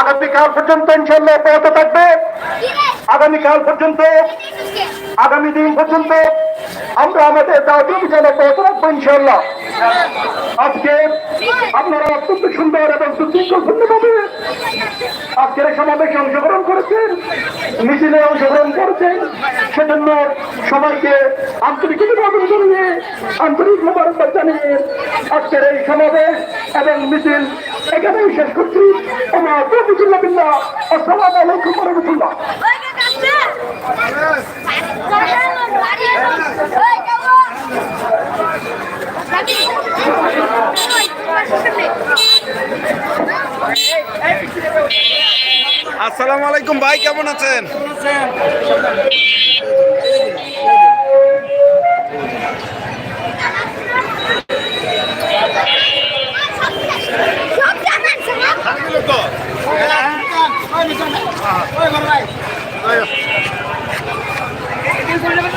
আগামীকাল পর্যন্ত ইনশাল্লাহ অব্যাহত থাকবে। আগামীকাল পর্যন্ত, আগামী দিন পর্যন্ত আমরা আমাদের দাবি অভিযান অব্যাহত রাখব ইনশাল্লাহ আজকে আপনারা অত্যন্ত সুন্দর এবং সুশৃঙ্খলপূর্ণভাবে আজকের সমাবেশে অংশগ্রহণ করেছেন, মিছিলে অংশগ্রহণ করেছেন। সেজন্য সবাইকে আন্তরিক অভিনন্দন জানিয়ে, আন্তরিক মোবারকবাদ জানিয়ে আজকের এই সমাবেশ এবং মিছিল এখানেই শেষ করছি। আমার রহমতুল্লাহ বিল্লাহ আসসালামু আলাইকুম রহমতুল্লাহ। আসসালামু আলাইকুম ভাই কেমন আছেন? Come on, come on.